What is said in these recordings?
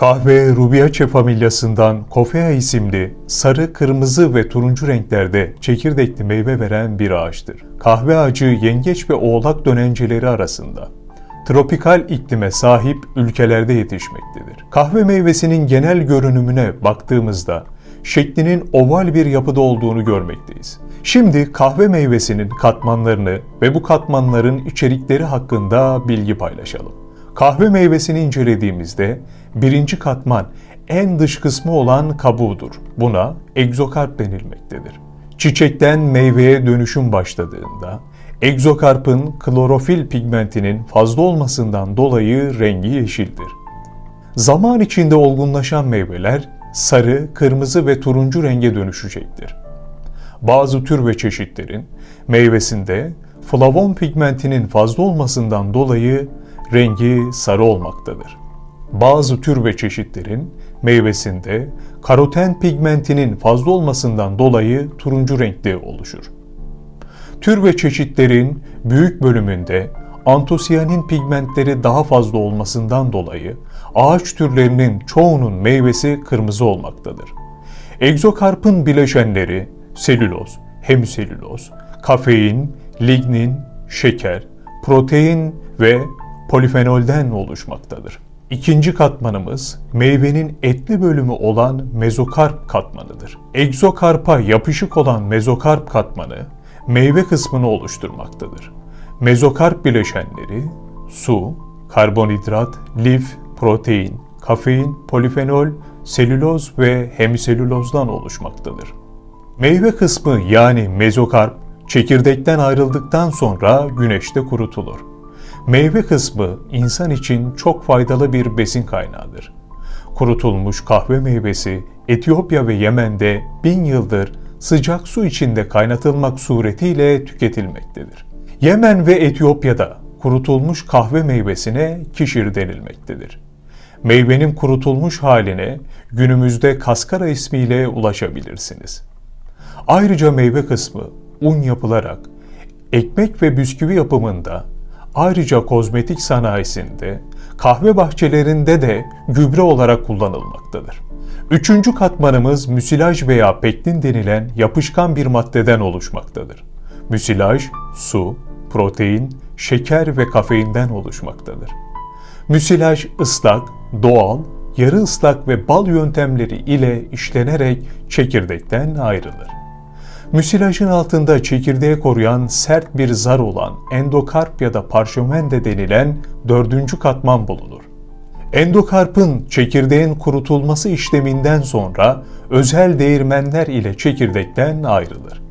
Kahve Rubiaceae familyasından Coffea isimli sarı, kırmızı ve turuncu renklerde çekirdekli meyve veren bir ağaçtır. Kahve ağacı yengeç ve oğlak dönenceleri arasında tropikal iklime sahip ülkelerde yetişmektedir. Kahve meyvesinin genel görünümüne baktığımızda şeklinin oval bir yapıda olduğunu görmekteyiz. Şimdi kahve meyvesinin katmanlarını ve bu katmanların içerikleri hakkında bilgi paylaşalım. Kahve meyvesini incelediğimizde birinci katman en dış kısmı olan kabuğudur. Buna egzokarp denilmektedir. Çiçekten meyveye dönüşüm başladığında egzokarpın klorofil pigmentinin fazla olmasından dolayı rengi yeşildir. Zaman içinde olgunlaşan meyveler sarı, kırmızı ve turuncu renge dönüşecektir. Bazı tür ve çeşitlerin meyvesinde flavon pigmentinin fazla olmasından dolayı rengi sarı olmaktadır. Bazı tür ve çeşitlerin meyvesinde karoten pigmentinin fazla olmasından dolayı turuncu renkte oluşur. Tür ve çeşitlerin büyük bölümünde antosiyanin pigmentleri daha fazla olmasından dolayı ağaç türlerinin çoğunun meyvesi kırmızı olmaktadır. Egzokarpın bileşenleri selüloz, hemiselüloz, kafein, lignin, şeker, protein ve polifenolden oluşmaktadır. İkinci katmanımız meyvenin etli bölümü olan mezokarp katmanıdır. Egzokarpa yapışık olan mezokarp katmanı meyve kısmını oluşturmaktadır. Mezokarp bileşenleri su, karbonhidrat, lif, protein, kafein, polifenol, selüloz ve hemiselülozdan oluşmaktadır. Meyve kısmı yani mezokarp çekirdekten ayrıldıktan sonra güneşte kurutulur. Meyve kısmı insan için çok faydalı bir besin kaynağıdır. Kurutulmuş kahve meyvesi Etiyopya ve Yemen'de bin yıldır sıcak su içinde kaynatılmak suretiyle tüketilmektedir. Yemen ve Etiyopya'da kurutulmuş kahve meyvesine kişir denilmektedir. Meyvenin kurutulmuş haline günümüzde kaskara ismiyle ulaşabilirsiniz. Ayrıca meyve kısmı un yapılarak ekmek ve bisküvi yapımında ayrıca kozmetik sanayisinde, kahve bahçelerinde de gübre olarak kullanılmaktadır. Üçüncü katmanımız müsilaj veya pektin denilen yapışkan bir maddeden oluşmaktadır. Müsilaj, su, protein, şeker ve kafeinden oluşmaktadır. Müsilaj ıslak, doğal, yarı ıslak ve bal yöntemleri ile işlenerek çekirdekten ayrılır. Müsilajın altında çekirdeği koruyan sert bir zar olan endokarp ya da parşömende denilen dördüncü katman bulunur. Endokarpın çekirdeğin kurutulması işleminden sonra özel değirmenler ile çekirdekten ayrılır.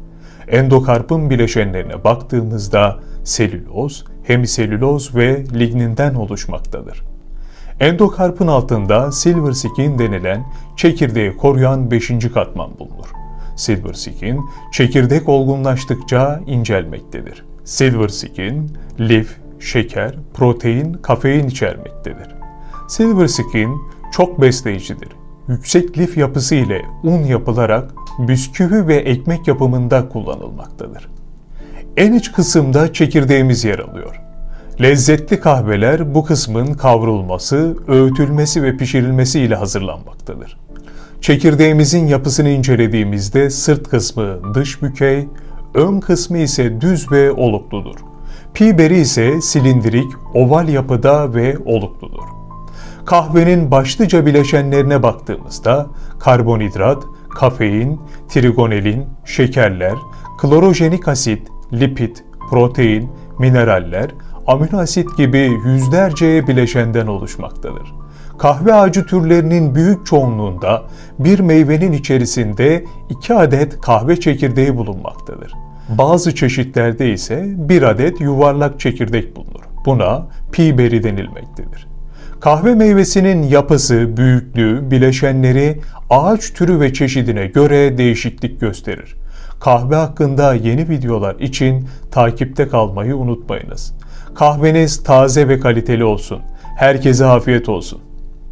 Endokarpın bileşenlerine baktığımızda selüloz, hemiselüloz ve ligninden oluşmaktadır. Endokarpın altında silver skin denilen çekirdeği koruyan 5. katman bulunur. Silver skin çekirdek olgunlaştıkça incelmektedir. Silver skin, lif, şeker, protein, kafein içermektedir. Silver skin çok besleyicidir. Yüksek lif yapısı ile un yapılarak bisküvi ve ekmek yapımında kullanılmaktadır. En iç kısımda çekirdeğimiz yer alıyor. Lezzetli kahveler bu kısmın kavrulması, öğütülmesi ve pişirilmesi ile hazırlanmaktadır. Çekirdeğimizin yapısını incelediğimizde sırt kısmı dış bükey, ön kısmı ise düz ve olukludur. Piberi ise silindirik, oval yapıda ve olukludur. Kahvenin başlıca bileşenlerine baktığımızda karbonhidrat, kafein, trigonelin, şekerler, klorojenik asit, lipid, protein, mineraller, amino asit gibi yüzlerce bileşenden oluşmaktadır. Kahve ağacı türlerinin büyük çoğunluğunda bir meyvenin içerisinde iki adet kahve çekirdeği bulunmaktadır. Bazı çeşitlerde ise bir adet yuvarlak çekirdek bulunur. Buna piberi denilmektedir. Kahve meyvesinin yapısı, büyüklüğü, bileşenleri ağaç türü ve çeşidine göre değişiklik gösterir. Kahve hakkında yeni videolar için takipte kalmayı unutmayınız. Kahveniz taze ve kaliteli olsun. Herkese afiyet olsun.